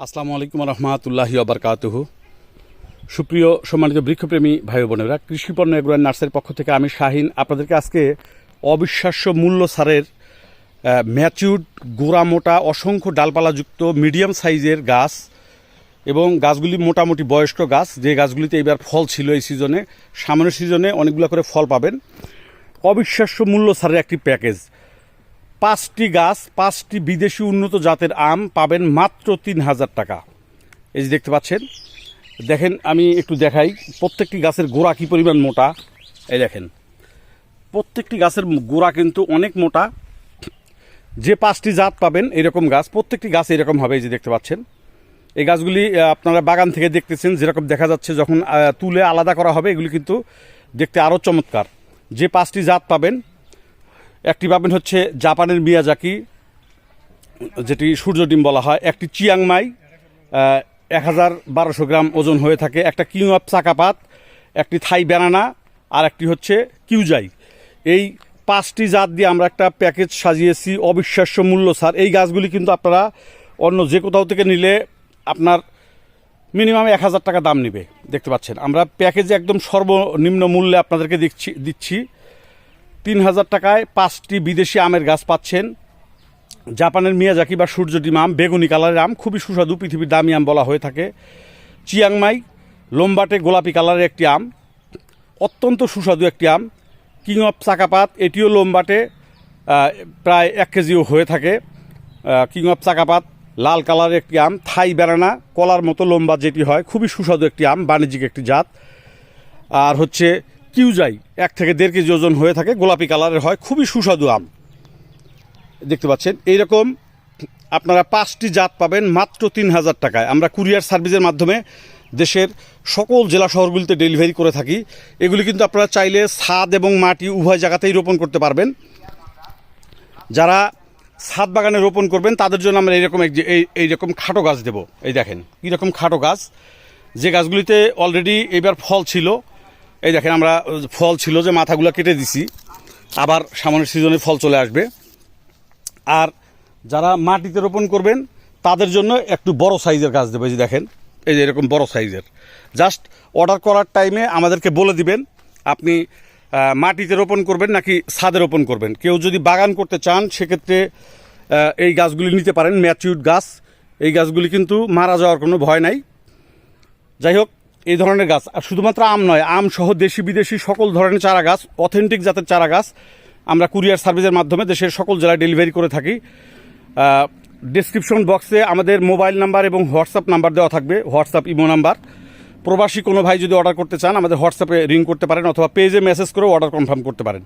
আসসালামু আলাইকুম রহমাতুল্লাহি আবরকাতুহু সুপ্রিয় সম্মানিত বৃক্ষপ্রেমী ভাই বোনেরা, কৃষিপণ্য এগ্রোয়ার নার্সারির পক্ষ থেকে আমি শাহিন আপনাদেরকে আজকে অবিশ্বাস্য মূল্য সারের ম্যাচিউড গোড়া মোটা অসংখ্য ডালপালাযুক্ত, মিডিয়াম সাইজের গাছ এবং গাছগুলি মোটামুটি বয়স্ক গাছ। যে গাছগুলিতে এবার ফল ছিল এই সিজনে, সামনের সিজনে অনেকগুলো করে ফল পাবেন। অবিশ্বাস্য মূল্য সারের একটি প্যাকেজ। পাঁচটি গাছ, পাঁচটি বিদেশি উন্নত জাতের আম পাবেন মাত্র তিন হাজার টাকা। এই যে দেখতে পাচ্ছেন, দেখেন, আমি একটু দেখাই, প্রত্যেকটি গাছের গোড়া কী পরিমাণ মোটা? এই দেখেন, প্রত্যেকটি গাছের গোড়া কিন্তু অনেক মোটা। যে পাঁচটি জাত পাবেন এরকম গাছ, প্রত্যেকটি গাছ এরকম হবে, এই যে দেখতে পাচ্ছেন। এই গাছগুলি আপনারা বাগান থেকে দেখতেছেন, যেরকম দেখা যাচ্ছে যখন তুলে আলাদা করা হবে, এগুলি কিন্তু দেখতে আরও চমৎকার। যে পাঁচটি জাত পাবেন একটি পাবেন হচ্ছে জাপানের মিয়াজাকি, যেটি সূর্য ডিম বলা হয়। একটি চিয়াংমাই এক হাজার বারোশো গ্রাম ওজন হয়ে থাকে। একটা কিউ অফ চাকাপাত, একটি থাই ব্যানানা, আর একটি হচ্ছে কিউজাই। এই পাঁচটি জাত দিয়ে আমরা একটা প্যাকেজ সাজিয়েছি, অবিশ্বাস্য মূল্য, স্যার। এই গাছগুলি কিন্তু আপনারা অন্য যে কোথাও থেকে নিলে আপনার মিনিমাম এক হাজার টাকা দাম নেবে। দেখতে পাচ্ছেন, আমরা প্যাকেজে একদম সর্বনিম্ন মূল্যে আপনাদেরকে দিচ্ছি দিচ্ছি। তিন হাজার টাকায় পাঁচটি বিদেশি আমের গাছ পাচ্ছেন। জাপানের মিয়াজাকি বা সূর্য ডিম আম, বেগুনি কালারের আম, খুবই সুস্বাদু, পৃথিবীর দামি আম বলা হয়ে থাকে। চিয়াংমাই, লোম্বাটে গোলাপি কালারের একটি আম, অত্যন্ত সুস্বাদু একটি আম। কিং অফ চাকাপাত, এটিও লোম্বাটে প্রায় এক কেজিও হয়ে থাকে। কিং অফ চাকাপাত, লাল কালারের একটি আম, থাই বেড়ানা কলার মতো লম্বা যেটি হয়, খুবই সুস্বাদু একটি আম, বাণিজ্যিক একটি জাত। আর হচ্ছে কিউজাই এক থেকে দেড় কেজি ওজন হয়ে থাকে, গোলাপি কালারের হয়, খুবই সুস্বাদু আম। দেখতে পাচ্ছেন, এইরকম আপনারা পাঁচটি জাত পাবেন মাত্র তিন হাজার টাকায়। আমরা কুরিয়ার সার্ভিসের মাধ্যমে দেশের সকল জেলা শহরগুলিতে ডেলিভারি করে থাকি। এগুলি কিন্তু আপনারা চাইলে ছাদ এবং মাটি উভয় জায়গাতেই রোপণ করতে পারবেন। যারা ছাদ বাগানে রোপণ করবেন, তাদের জন্য আমরা এইরকম এক এই এইরকম খাটো গাছ দেব। এই দেখেন, কীরকম খাটো গাছ। যে গাছগুলিতে অলরেডি এবার ফল ছিল এই দেখেন আমরা ফল ছিল যে মাথাগুলো কেটে দিছি। আবার সামনের সিজনে ফল চলে আসবে। আর যারা মাটিতে রোপণ করবেন, তাদের জন্য একটু বড় সাইজের গাছ দেবে যে দেখেন। এই যে এরকম বড় সাইজের। জাস্ট অর্ডার করার টাইমে আমাদেরকে বলে দিবেন, আপনি মাটিতে রোপণ করবেন নাকি ছাদে রোপণ করবেন। কেউ যদি বাগান করতে চান, সেক্ষেত্রে এই গাছগুলি নিতে পারেন ম্যাচিউড গাছ। এই গাছগুলি কিন্তু মারা যাওয়ার কোনো ভয় নাই। যাই হোক এই ধরনের গাছ। আর শুধুমাত্র আম নয়, আম সহ দেশি বিদেশি সকল ধরনের চারা গাছ অথেন্টিক জাতের চারা গাছ আমরা কুরিয়ার সার্ভিসের মাধ্যমে দেশের সকল জেলায় ডেলিভারি করে থাকি। ডিসক্রিপশন বক্সে আমাদের মোবাইল নাম্বার এবং হোয়াটসঅ্যাপ নাম্বার দেওয়া থাকবে হোয়াটসঅ্যাপ ইমো নাম্বার প্রবাসী কোনো ভাই যদি অর্ডার করতে চান, আমাদের হোয়াটসঅ্যাপে রিং করতে পারেন অথবা পেজে মেসেজ করেও অর্ডার কনফার্ম করতে পারেন।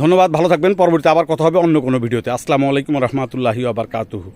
ধন্যবাদ, ভালো থাকবেন পরবর্তী আবার কথা হবে অন্য কোনো ভিডিওতে আসসালামু আলাইকুম রহমতুল্লাহি আবার কাতুহু